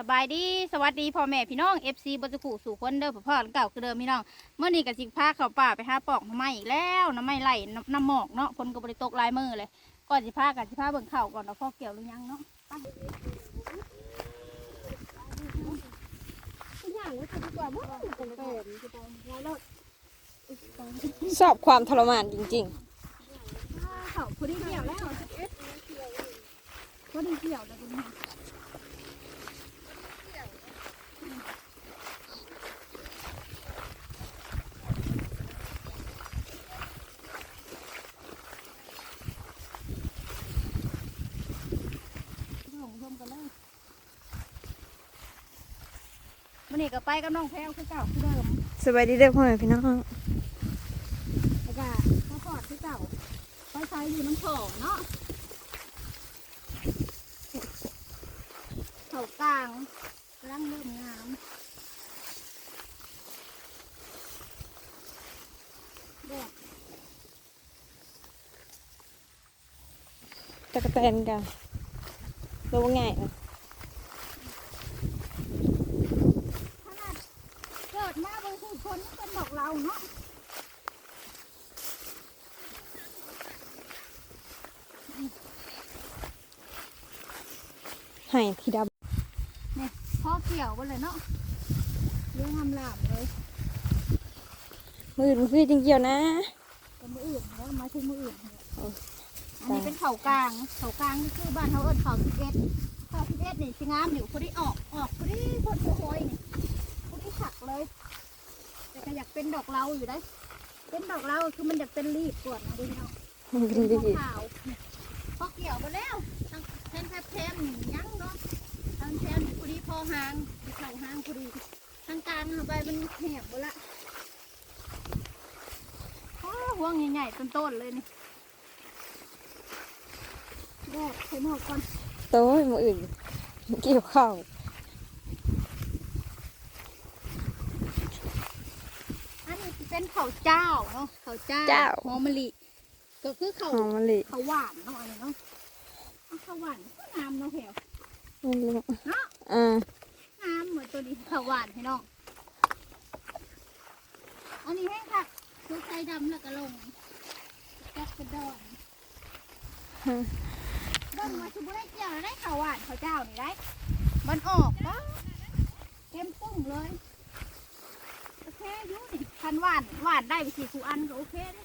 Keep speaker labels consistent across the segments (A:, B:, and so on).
A: สบายดีสวัสดีพ่อแม่พี่น้อง FC บจุกุสู่คนเดิมพ่อเก่าคือเดิมพี่น้องเมื่อนี้กับสิพาเข้าป่าไปหาปอกหน้ำไม้อีกแล้วน้ำไม้ไหลน้ำน้ำหมอกเนาะคนก็บริตกหลายมือเลยก่อนสิพากันสิพาเบิ่งเข่าวก่อนเนาะพ่อเกี่ยวหรือยังเนาะไป
B: ชอบความทรมานจริง
A: เข่าพอดีเกี่ยวแล้วพอดีเกี่ยวแล้วคุณแม่ ส่งชมกันเลยมันนี่ ก็ไปกับน้องแพลวคือเก่าคือเดิม
B: ๆสบายดีเด้อพ่อแม่พี่น้อง
A: แล้วก็ข้าวปอดคือเก่าไฟไฟอยู่น้ำโขงเนาะเขากลางร่างเริ่มงามแดด
B: ตะกะแตนกันรู้ว่าง่ายนะ
A: ขนาดเกิดมาบนคือคนนี่ เป็นดอกเราเนาะ
B: ให้ที่ด
A: เนี่ยพ่อเกี่ยวไปเลยเนาะเรื่องทำลาบเลยำ
B: มือมันคือจริงเกี่ยวนะ
A: เป็นมืออื่นแล้วมาถึงมืออื่นเนี่ย
B: โอ้
A: อันนี้เป็นเขากลางเขากลางนี่คือบ้านเขาเอิ้นเขาสิบเอ็ดเขาสิบเอ็ดนี่สิงามอยู่พอดีออกออกพอดีพอดีโอยนี่พอดีขักเลยแต่ ก็อยากเป็นดอกเราอยู่ได้เป็นดอกเราคือมันอยากเป็นรีบก่อนนะดูเนาะ
B: มันเป็น
A: เป็น
B: ดี
A: ขาวๆพอเกี่ยวไปแล้วทั้งแทนแทบแทนยังเนาะทั้งแทนพอดีพอหางเข่าหางพอดีทั้งกลางเข้าไปมันแหบหมดละอ้าวห่วงใหญ่ๆต้นๆเลยนี่แดดใส่หมวกก่อน
B: โต้ยมืออื่นเกี่ยวข้าว
A: อันนี้สิ เป็นข้าวเจ้าเนาะข้าวเจ้าหอมมะลิก็คือข้าว
B: หอมมะลิ
A: ข้าวหวานเนาะอันนี้เนาะเอาข้าวหวานก็งามเนาะแถว
B: ไม่รู้
A: เนาะ
B: อ่างา
A: มเหมือนตัวนี้ข้าวหวานพี่น้องอันนี้ให้ค่ะคือไข่ดำแล้วก็ลงจักกระดอนเบิ่งมาชุบได้เจียวแล้วได้ข้าวหวานข้าวเจ้านี่ได้มันออกปะเต็มปุ้งเลยโอเคอยุ่นี่ คันวาดวาดได้ไปสี่สูอันก็โอเคเด้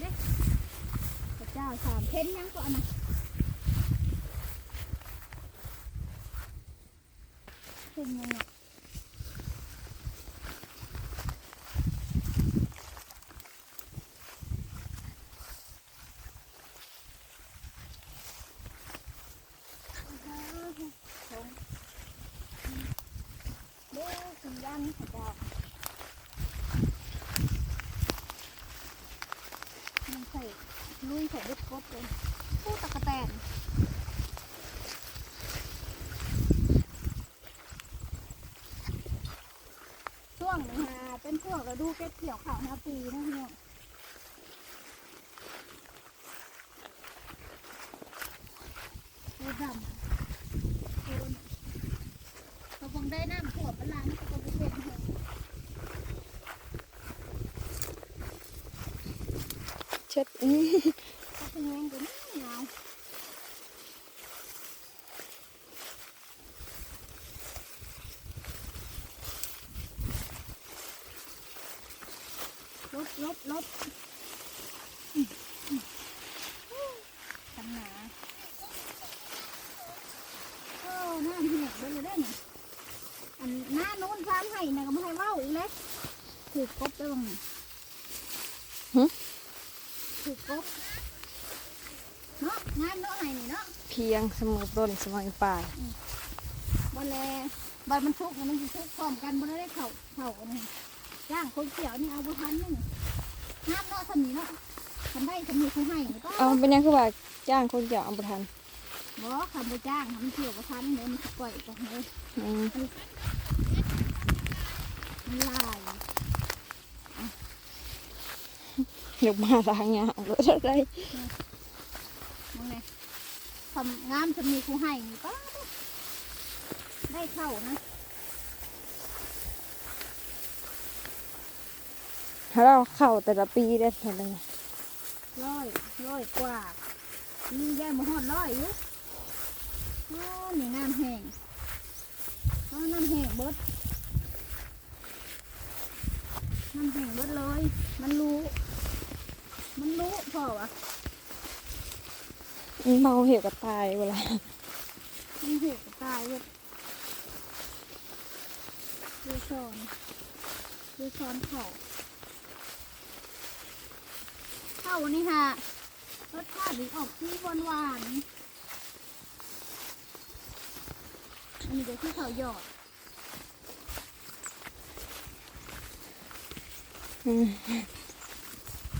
A: นี่พระเจ้าสามเพ้นยังก่อนนะเพ้นยังเนาะเด้อ คุณยันพระเจ้ามันใส่ลุยใส่เล็ดกบเลยผู้ตะกะแตนช่วงนี้ฮะเป็นช่วงฤดูเก็บเกี่ยวข้าวนาปีนะพี่น้องโอ้ดำโอ้นเขาคงได้น้ำท่วมมันล้างก็ไปเป็นเหรอ
B: เช็ดอื้อ
A: เขาเป็นแรงกว่านี้ยาวล บลบลบอืมอืมทำหนาโอ้หน้าเหี่ยวเลยได้เนี่ยอันหน้าโน้นฟาร์มให้นะก็ไม่ให้เว้าอีกเลยถูกกบได้บ้างเนี่ยถูกกบเนาะงานเนาะไห้นี่เนาะ
B: เพียงเสมอต้นเสมอปลาย
A: บันแลบันมันชุกนะมันสิชุกพร้อมกันบันได้เข่าเข่าอันนี้ย่างคนเขียวนี่เอาบุทันนี่งานเนาะทำนี้เนาะทำได้ทำนี้เขาให้ก็
B: เอาเป็นยังคือว่าจ้างคนเกี่ยวเอาบุทัน
A: บ่คำบ่จ้างทำเกี่ยวบุทันเดี๋ยวมันสิปล่อยไปเลย
B: อืม
A: มันลาย
B: เดี๋ยวมาล้างงานรถอะไร
A: มึงไงทำงามจะมีครูให้นี่ป้าดได้เข้านะ
B: ถ้าเราเข้าแต่ละปีได้เท่าไหร่
A: ร้อยร้อยกว่านี่แย่มาหอดร้อยอยู่อ๋อนี่น้ำแห้งอ๋อน้ำแห้งเบิดน้ำแห้งเบิดเลย มันรู้ มันรู้พอวะ
B: เมาเหี่ยวกับตายเวลา
A: มันเหี่ยวตายเบิดดูช้อนดูช้อนเข่า เข้านี่ฮะรสชาติดีออกที่หวานหวานๆอันนี้เดี๋ยวที่เขาหยอด
B: อืม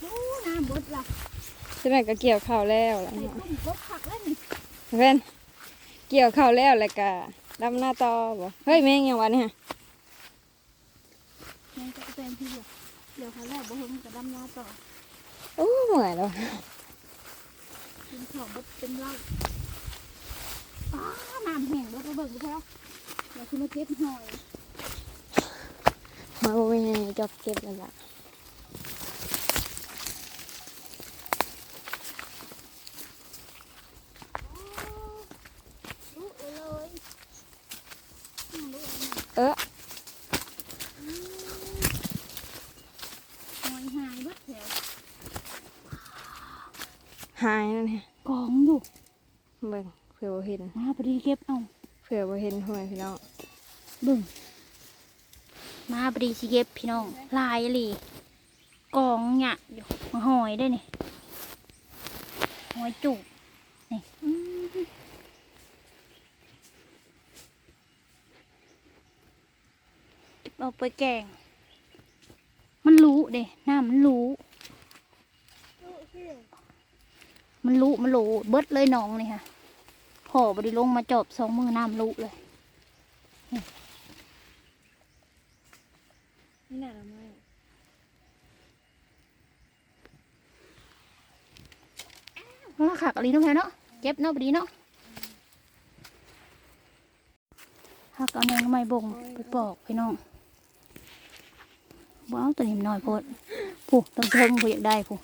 A: โอ้น้ำบดละ
B: ใช่ไหมก็เกี่ยวข้าวแล้วอะไร
A: ใส่
B: เงี้ย
A: ตุ้มบดผักแล้วนี่
B: เพื่อนเกี่ยวข้าวแล้วแล้วก็ดำหน้าต่อบ่เฮ้ยแม่งยังวะเนี่ย
A: มันจะเป็นที่เดียวเดี๋ยวเขาแรกบ่เฮงกับดำนาต่อ
B: โอ้เหนื่อยแล้ว
A: เป็นของบดเป็นเหล้าป้าน้ำแห้งแล้วก็เบิ่งดูแท้เดี๋ยวคือมาเก็บหอย
B: มาบ่มีจอบเก็บแล้วล่ะ
A: รู้เลยอืมรู้เลย
B: เออ
A: อืมหอยหายเบิดแถว
B: หายนั่นเนี่ย
A: กองอยู่
B: เบิ่งเผื่อบ่เห็น
A: มาพอดีเก็บเอา
B: เผื่อบ่เห็นห่วยพี่น้อง
A: เบิ่งมาพอดีสิเก็บพี่น้องลายอีหลีกองหยะอยู่มาหอยได้นี่หอยจุกนี่อืมเอาไปแกง มันรู้เด้หน้ามันรู้มันรู้มันรู้เบิดเลยน้องนี่ค่ะ พ่อบไดิลงมาจอบสองมือน้ำรู้เลย
B: นี่น่ะละไม่
A: ว่าขักอะไรน้องแพรเนาะเก็บเนาะบดีเนาะหักเอาแนงไม้บ่งไปปอกพี่น้องว้าวตัวนี้มันน้อยโพดผู้ต้องเทิงผู้อยากได้ผู้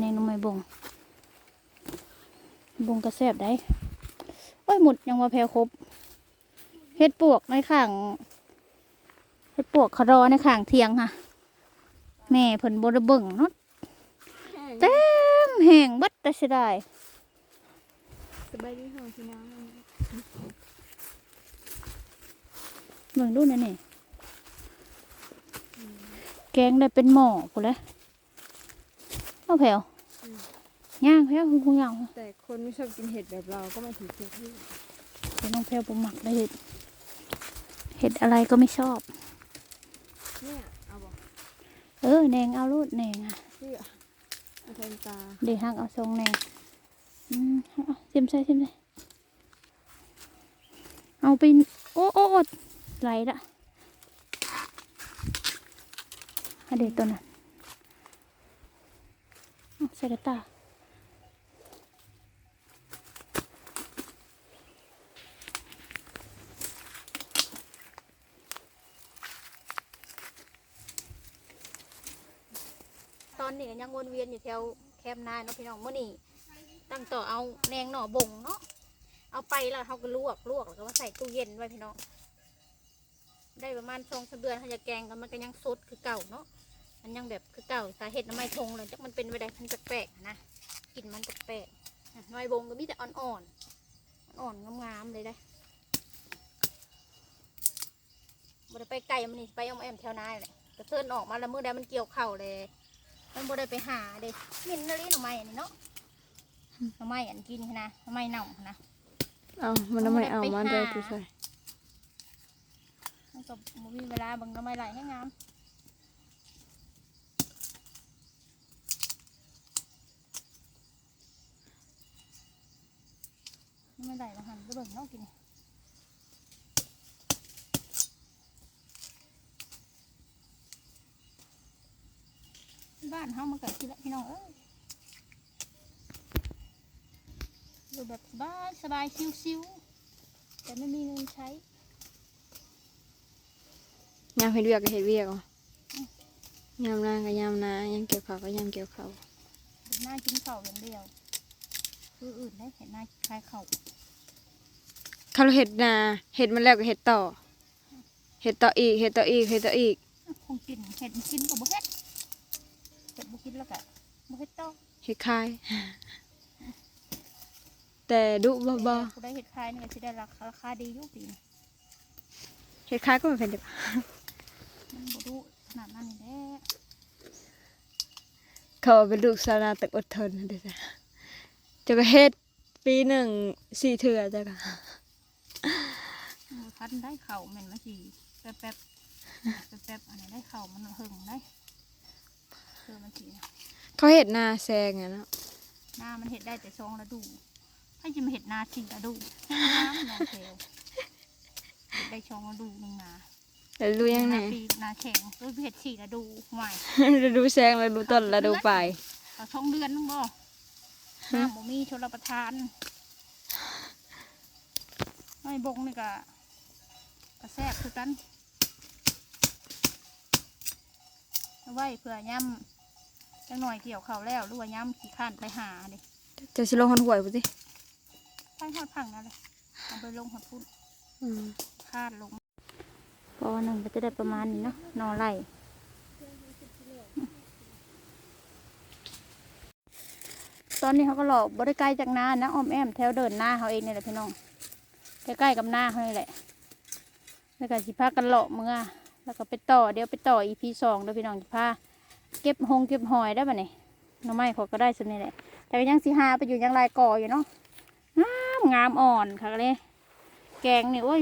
A: นี่นงไม้บ่ง บงกระแซบได้ โอ้ยหมดยังว่าแพรครบเฮ็ดปวกในข้างเฮ็ดปวกคารอในข้างเทียงค่ะ แม่เพิ่นบ่ได้เบิ่งเนาะเต็มแห้งบัดแต่เสียดาย
B: สบายดีของพี่น้อง
A: เบิ่งดูนั่นนี่แกงได้เป็นหม้อกูนแล้วเอาแผ่ว ย่างแผ่วคุณคุณย่าง
B: แต่คนไม่ชอบกินเห็ดแบบเราก็มาถือเก็บที่
A: เดี๋ยวน้องแผ่วผมหมักได้เห็ด เห็ดอะไรก็ไม่ชอบ
B: เนี่ยเอาบอก
A: เออแหนงเอาลูดแหนงอะ
B: เสื้อเอาแทนตา
A: เดี๋ยวหักเอาทรงแหนงอืมเอาเต็มใส่เต็มใส่เอาไปโอ้โอ้โอ้ไหลละอันเด็ดตัวนั้นเอาใส่กระตา อนนี้ก็ยังวนเวียนอยู่แถวแคมนายเนาะพี่น้องเมื่อนี้ตั้งต่อเอาแนงหน่อบงเนาะเอาไปแล้วเขาก็ลวกลวกแล้วก็มาใส่ตู้เย็นไว้พี่น้องได้ประมาณสองสามเดือนเขาจะแกงกันมันก็ยังสดคือเก่าเนาะมันยังแบบคือเก่าสาเหตุน้ำไม่ทงเลยจักมันเป็นไปได้มันแปลกๆนะกลิ่นมันแปลกๆน่อยบงก็มีแต่อ่อนๆอ่อนๆงามๆเลยได้บ่ได้ไปไกลมันนี่ไปอ้อมแอมแถวนาเลยกระเทินออกมาแล้วมือใดมันเกี่ยวเข่าเลย มันบ่ได้ไปหาเด้มินนาลีหน่อไม้อันนี้เนาะหน่อไม้อันกินหั้นนะหน่อไม้เน่าหั้นนะ
B: เอามันทำไมเอา
A: ไป
B: มา
A: หา
B: ได้ tu ใส่
A: มันก็บ่มีเวลาเบิ่งหน่อไม้ไหลให้งามหน่อไม้ไหลมาหันก็เบิ่งเนาะกิน บ้านเฮามันก็สิละพี่น้องเอ้ยอยู่แบบสบายสบายชิวๆแต่ไม่มีเงินใช้
B: ยามเฮ็ดเวียกก็เฮ็ดเวียกอ๋อยามนาก็ยามนายามเกี่ยวข้าวก็ยามเกี่ยวข้าว
A: เห็นหน้ากินข้าวอย่างเดียว คืออื่นได้เห็นหน้าคล้ายข้าว
B: ถ้าเราเฮ็ดนาเฮ็ดมันแล้วก็เฮ็ดต่อเฮ็ดต่ออีกเฮ็ดต่ออีกเฮ็ดต่ออีก
A: คงกินเห็ดกินกับบุเฮ็ดเห็ดบุ กินแล้วก็บุเฮ็ดต่อ
B: เฮ็ดคาย แต่ดุบ่บ่
A: ผู้ได้เห็ดคายนี่ก็สิได้ราคาราคาดีอยู่ปีนี้
B: เฮ็ดคายก็บ่เป็นเด็ก
A: มันบ่รู้ขนาดนั้นนี่แหละ
B: เขาเป็นลูกสาวนาตึกอดทนนั่นเด้อจ้ะจะก็เฮ็ดปีหนึ่งสี่เทื่อจ้ะค่ะ
A: บ่ทันได้เข่าวแม่นมาสิแป๊บแป๊บแป๊บแป๊บอันนี้ได้เข่าวมันหึงได้ เจอมันสิ
B: เขาเฮ็ดนาแซงอะเนาะ
A: หน้ามันเห็ดได้แต่สองฤดูให้จะมาเห็ดนาสี่ฤดูให้น้ำนาเทลเห็ดได้สองฤดูหนึ่งนา
B: แล้วรู้ยังไง
A: นาปีนาแข็งหรือเห็ดสี่ฤดูใหม่
B: แล้วดูแซงแล้วดูต้นแล้วดูปลาย
A: เอาช่องเดือนนึงบ่น้ำบ่มีชลประทานไม่บงนี่ก็กระแซบคือกันเอาไว้เผื่อย่ำ จังหน่อยเกี่ยวเขาวแล้วหรือว่าย่ำขี้ข้านไปหาดิ
B: จะสิลงหันหวยบ่ติ
A: ไปหอดพังนั่นเลยเอาไปลงหอดพุ่น
B: อืม
A: คาดลงปอหนึ่งก็จะได้ประมาณนี้เนาะนอไล่ตอนนี้เขาก็หลอกบริไกลจากนานะอ้อมแอมแถวเดินหน้าเขาเองนี่แหละพี่น้องใกล้ๆกับหน้าเขานี่แหละแล้วก็สิพากันเลาะเมื่อแล้วก็ไปต่อเดี๋ยวไปต่ออีพีสองเดี๋ยวพี่น้องจะพา เก็บหงเก็บหอยได้ปะเนี่ยหน้อไม้เขาก็ได้สนี่แหละแต่ก็ยังสีหาไปอยู่ยังลายก่ออยู่เนาะงามงามอ่อนค่ะเลยแกงนี่โอ้ย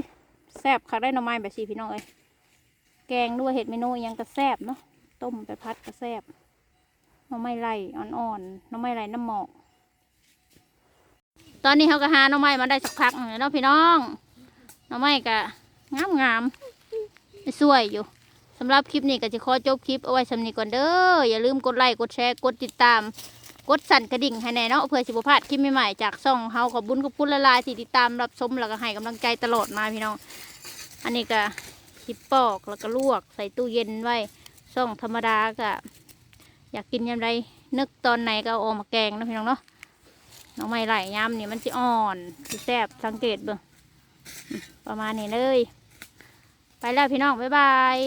A: แซ่บค่ะได้หน่อไม้แบบสีพี่น้องเอ้ยแกงด้วยเห็ดเมนูยังก็แซ่บเนาะต้มไปพัดก็แซ่บหน่อไม้ไหลอ่อนๆหน่อไม้ไหลน้ำหมอก ตอนนี้เขาก็หาหน่อไม้มาได้สักพักแล้วเนาะพี่น้องหน่อไม้ก็งามงามสวยอยู่ำหรับคลิปนี้ก็จะขอจบคลิปเอาไว้สำนีก่อนเด้ออย่าลืมกดไลค์กดแชร์กดติดตาม กดสั่นกระดิ่งให้แน่เนาะเพื่อสิบพลาดคลิปใหม่ๆจากช่องเฮาขอบบุญขอบคุณละลายที่ติดตามรับชมแล้วก็ให้กำลังใจตลอดมาพี่น้อง อันนี้ก็คิดปอกแล้วก็ลวกใส่ตู้เย็นไว้ช่องธรรมดาก็อยากกินยำไรนึกตอนไหนก็เอาออกมาแกงนะพี่น้องเนาะน้องไม่ไหลยำนี่มันจะอ่อนสิแซ่บสังเกตเบิ่งประมาณนี้เลย ไปแล้วพี่น้อง บ๊ายบาย